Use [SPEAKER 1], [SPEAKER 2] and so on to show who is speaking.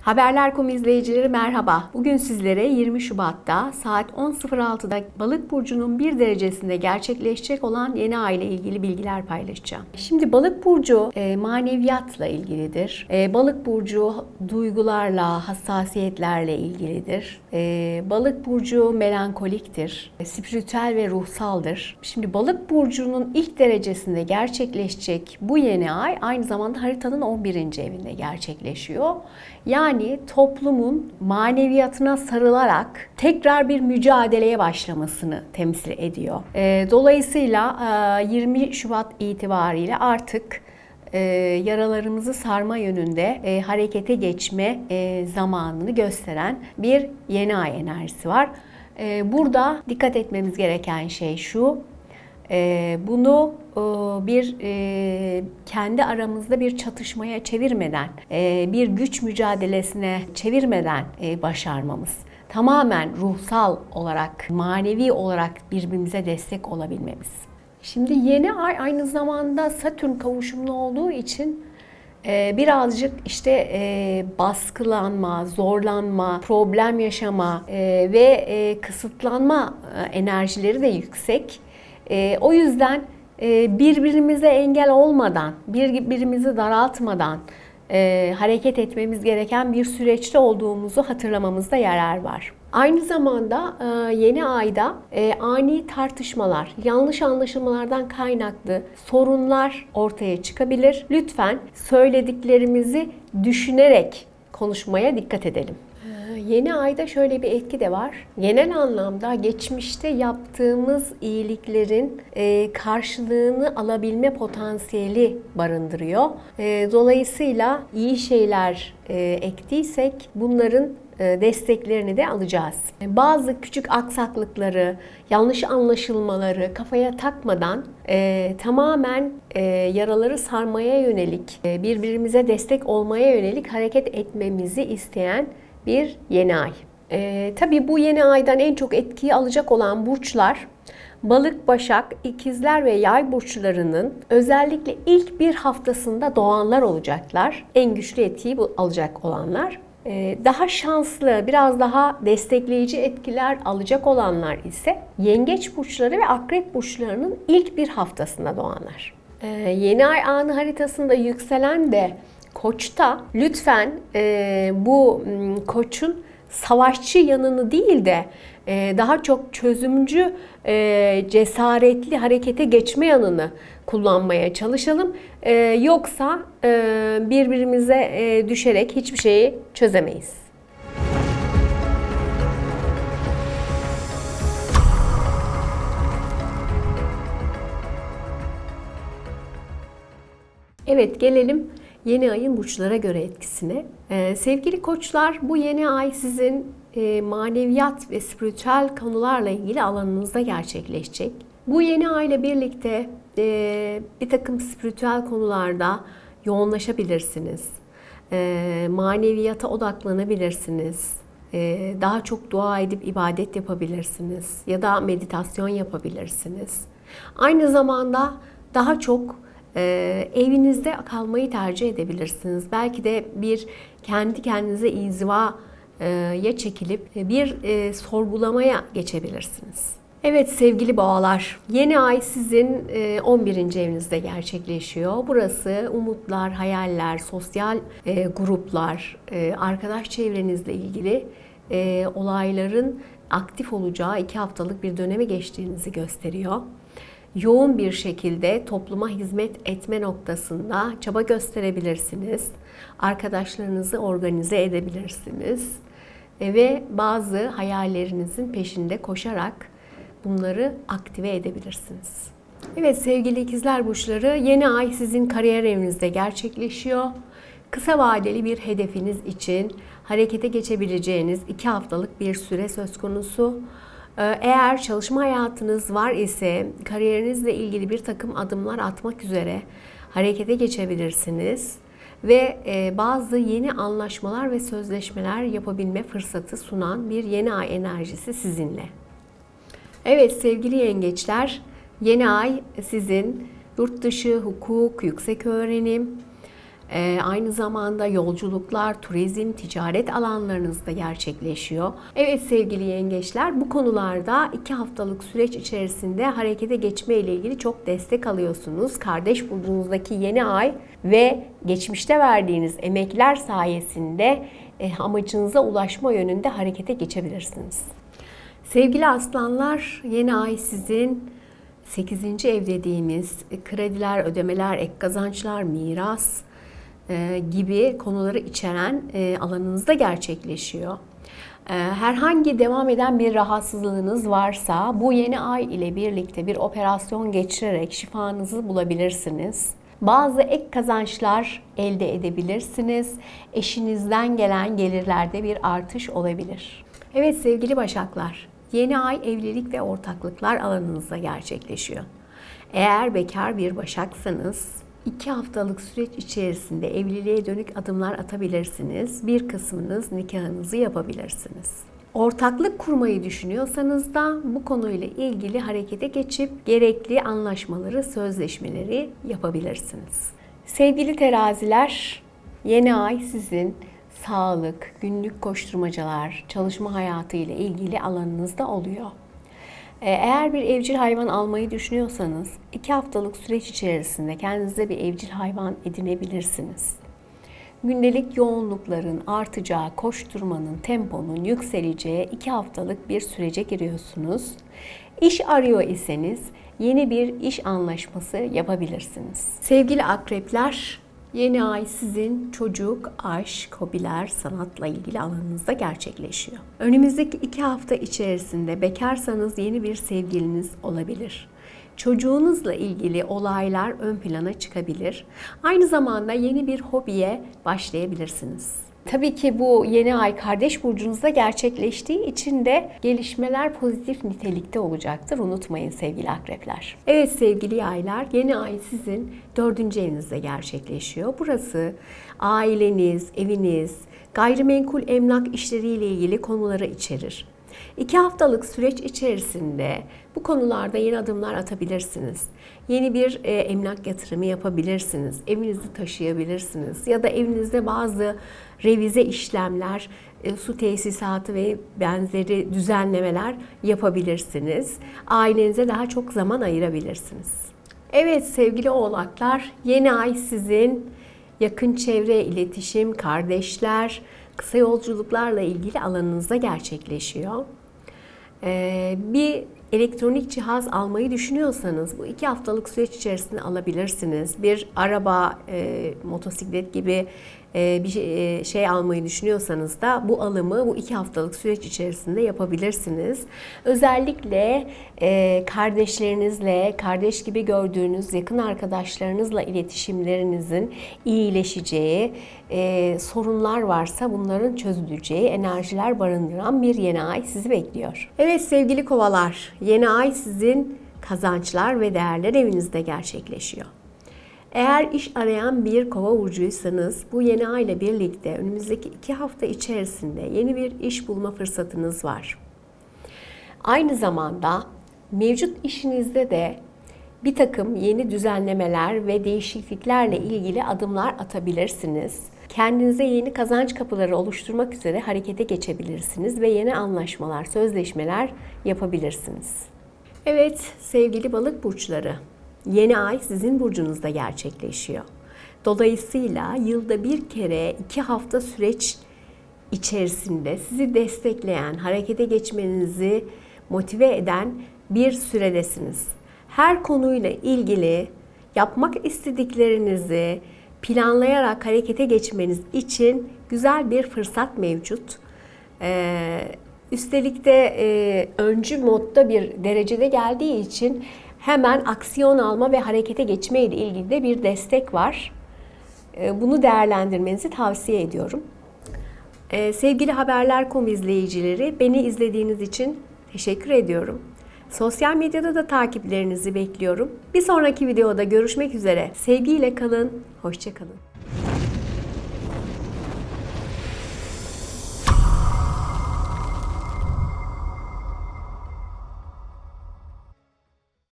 [SPEAKER 1] Haberler.com izleyicileri merhaba. Bugün sizlere 20 Şubat'ta saat 10.06'da Balık burcunun bir derecesinde gerçekleşecek olan yeni ay ile ilgili bilgiler paylaşacağım. Şimdi Balık burcu e, maneviyatla ilgilidir. E, Balık burcu duygularla, hassasiyetlerle ilgilidir. E, Balık burcu melankoliktir. E, spiritüel ve ruhsaldır. Şimdi Balık burcunun ilk derecesinde gerçekleşecek bu yeni ay aynı zamanda haritanın 11. evinde gerçekleşiyor. Yani toplumun maneviyatına sarılarak tekrar bir mücadeleye başlamasını temsil ediyor. E, dolayısıyla e, 20 Şubat itibariyle artık e, yaralarımızı sarma yönünde e, harekete geçme e, zamanını gösteren bir yeni ay enerjisi var. E, burada dikkat etmemiz gereken şey şu. E, bunu e, bir e, kendi aramızda bir çatışmaya çevirmeden, e, bir güç mücadelesine çevirmeden başarmamız. Tamamen ruhsal olarak, manevi olarak birbirimize destek olabilmemiz. Şimdi yeni ay aynı zamanda Satürn kavuşumlu olduğu için e, birazcık işte e, baskılanma, zorlanma, problem yaşama e, ve e, kısıtlanma enerjileri de yüksek. E, o yüzden e, birbirimize engel olmadan, birbirimizi daraltmadan e, hareket etmemiz gereken bir süreçte olduğumuzu hatırlamamızda yarar var. Aynı zamanda e, yeni ayda e, ani tartışmalar, yanlış anlaşılmalardan kaynaklı sorunlar ortaya çıkabilir. Lütfen söylediklerimizi düşünerek konuşmaya dikkat edelim. Yeni ayda şöyle bir etki de var. Genel anlamda geçmişte yaptığımız iyiliklerin e, karşılığını alabilme potansiyeli barındırıyor. E, dolayısıyla iyi şeyler e, ektiysek bunların desteklerini de alacağız. Bazı küçük aksaklıkları, yanlış anlaşılmaları kafaya takmadan tamamen yaraları sarmaya yönelik, birbirimize destek olmaya yönelik hareket etmemizi isteyen bir yeni ay. E, tabii bu yeni aydan en çok etkiyi alacak olan burçlar Balık, Başak, İkizler ve Yay burçlarının özellikle ilk bir haftasında doğanlar olacaklar. En güçlü etkiyi alacak olanlar. Ee, daha şanslı, biraz daha destekleyici etkiler alacak olanlar ise Yengeç burçları ve Akrep burçlarının ilk bir haftasında doğanlar. Ee, yeni ay anı haritasında yükselen de Koç'ta lütfen e, bu koçun savaşçı yanını değil de e, daha çok çözümcü, e, cesaretli harekete geçme yanını kullanmaya çalışalım. E, yoksa e, birbirimize e, düşerek hiçbir şeyi çözemeyiz. Evet gelelim yeni ayın burçlara göre etkisine. Ee, sevgili koçlar bu yeni ay sizin e, maneviyat ve spiritüel konularla ilgili alanınızda gerçekleşecek. Bu yeni ay ile birlikte e, bir takım spiritüel konularda yoğunlaşabilirsiniz. E, maneviyata odaklanabilirsiniz. E, daha çok dua edip ibadet yapabilirsiniz. Ya da meditasyon yapabilirsiniz. Aynı zamanda daha çok e, evinizde kalmayı tercih edebilirsiniz. Belki de bir kendi kendinize inzivaya çekilip bir e, sorgulamaya geçebilirsiniz. Evet sevgili boğalar, yeni ay sizin 11. evinizde gerçekleşiyor. Burası umutlar, hayaller, sosyal e, gruplar, e, arkadaş çevrenizle ilgili e, olayların aktif olacağı iki haftalık bir döneme geçtiğinizi gösteriyor yoğun bir şekilde topluma hizmet etme noktasında çaba gösterebilirsiniz. Arkadaşlarınızı organize edebilirsiniz. E, ve bazı hayallerinizin peşinde koşarak bunları aktive edebilirsiniz. Evet sevgili ikizler burçları yeni ay sizin kariyer evinizde gerçekleşiyor. Kısa vadeli bir hedefiniz için harekete geçebileceğiniz iki haftalık bir süre söz konusu. Ee, eğer çalışma hayatınız var ise kariyerinizle ilgili bir takım adımlar atmak üzere harekete geçebilirsiniz ve e, bazı yeni anlaşmalar ve sözleşmeler yapabilme fırsatı sunan bir yeni ay enerjisi sizinle. Evet sevgili yengeçler, yeni ay sizin yurt dışı hukuk, yüksek öğrenim, Ee, aynı zamanda yolculuklar, turizm, ticaret alanlarınızda gerçekleşiyor. Evet sevgili yengeçler bu konularda iki haftalık süreç içerisinde harekete geçme ile ilgili çok destek alıyorsunuz. Kardeş burcunuzdaki yeni ay ve geçmişte verdiğiniz emekler sayesinde e, amacınıza ulaşma yönünde harekete geçebilirsiniz. Sevgili aslanlar yeni ay sizin 8. ev dediğimiz krediler, ödemeler, ek kazançlar, miras e, gibi konuları içeren e, alanınızda gerçekleşiyor. E, herhangi devam eden bir rahatsızlığınız varsa bu yeni ay ile birlikte bir operasyon geçirerek şifanızı bulabilirsiniz. Bazı ek kazançlar elde edebilirsiniz. Eşinizden gelen gelirlerde bir artış olabilir. Evet sevgili Başaklar, yeni ay evlilik ve ortaklıklar alanınızda gerçekleşiyor. Eğer bekar bir Başaksanız iki haftalık süreç içerisinde evliliğe dönük adımlar atabilirsiniz. Bir kısmınız nikahınızı yapabilirsiniz. Ortaklık kurmayı düşünüyorsanız da bu konuyla ilgili harekete geçip gerekli anlaşmaları, sözleşmeleri yapabilirsiniz. Sevgili teraziler, yeni ay sizin sağlık, günlük koşturmacalar, çalışma hayatı ile ilgili alanınızda oluyor. Ee, Eğer bir evcil hayvan almayı düşünüyorsanız iki haftalık süreç içerisinde kendinize bir evcil hayvan edinebilirsiniz. Gündelik yoğunlukların artacağı, koşturmanın, temponun yükseleceği iki haftalık bir sürece giriyorsunuz. İş arıyor iseniz yeni bir iş anlaşması yapabilirsiniz. Sevgili akrepler, yeni ay sizin çocuk, aşk, hobiler, sanatla ilgili alanınızda gerçekleşiyor. Önümüzdeki iki hafta içerisinde bekarsanız yeni bir sevgiliniz olabilir çocuğunuzla ilgili olaylar ön plana çıkabilir. Aynı zamanda yeni bir hobiye başlayabilirsiniz. Tabii ki bu yeni ay kardeş burcunuzda gerçekleştiği için de gelişmeler pozitif nitelikte olacaktır. Unutmayın sevgili akrepler. Evet sevgili yaylar yeni ay sizin dördüncü evinizde gerçekleşiyor. Burası aileniz, eviniz, gayrimenkul emlak işleriyle ilgili konuları içerir. İki haftalık süreç içerisinde bu konularda yeni adımlar atabilirsiniz. Yeni bir e, emlak yatırımı yapabilirsiniz. Evinizi taşıyabilirsiniz. Ya da evinizde bazı revize işlemler, e, su tesisatı ve benzeri düzenlemeler yapabilirsiniz. Ailenize daha çok zaman ayırabilirsiniz. Evet sevgili oğlaklar, yeni ay sizin yakın çevre, iletişim, kardeşler, kısa yolculuklarla ilgili alanınızda gerçekleşiyor. Ee, bir elektronik cihaz almayı düşünüyorsanız bu iki haftalık süreç içerisinde alabilirsiniz. Bir araba, e, motosiklet gibi bir şey, e, şey almayı düşünüyorsanız da bu alımı bu iki haftalık süreç içerisinde yapabilirsiniz. Özellikle e, kardeşlerinizle, kardeş gibi gördüğünüz yakın arkadaşlarınızla iletişimlerinizin iyileşeceği, e, sorunlar varsa bunların çözüleceği enerjiler barındıran bir yeni ay sizi bekliyor. Evet sevgili kovalar, yeni ay sizin kazançlar ve değerler evinizde gerçekleşiyor. Eğer iş arayan bir kova burcuysanız bu yeni ay ile birlikte önümüzdeki iki hafta içerisinde yeni bir iş bulma fırsatınız var. Aynı zamanda mevcut işinizde de bir takım yeni düzenlemeler ve değişikliklerle ilgili adımlar atabilirsiniz. Kendinize yeni kazanç kapıları oluşturmak üzere harekete geçebilirsiniz ve yeni anlaşmalar, sözleşmeler yapabilirsiniz. Evet sevgili balık burçları, Yeni ay sizin burcunuzda gerçekleşiyor. Dolayısıyla yılda bir kere iki hafta süreç içerisinde sizi destekleyen, harekete geçmenizi motive eden bir süredesiniz. Her konuyla ilgili yapmak istediklerinizi planlayarak harekete geçmeniz için güzel bir fırsat mevcut. Ee, üstelik de e, öncü modda bir derecede geldiği için hemen aksiyon alma ve harekete geçme ile ilgili de bir destek var. Ee, bunu değerlendirmenizi tavsiye ediyorum. Ee, sevgili Haberler.com izleyicileri, beni izlediğiniz için teşekkür ediyorum. Sosyal medyada da takiplerinizi bekliyorum. Bir sonraki videoda görüşmek üzere. Sevgiyle kalın, hoşçakalın.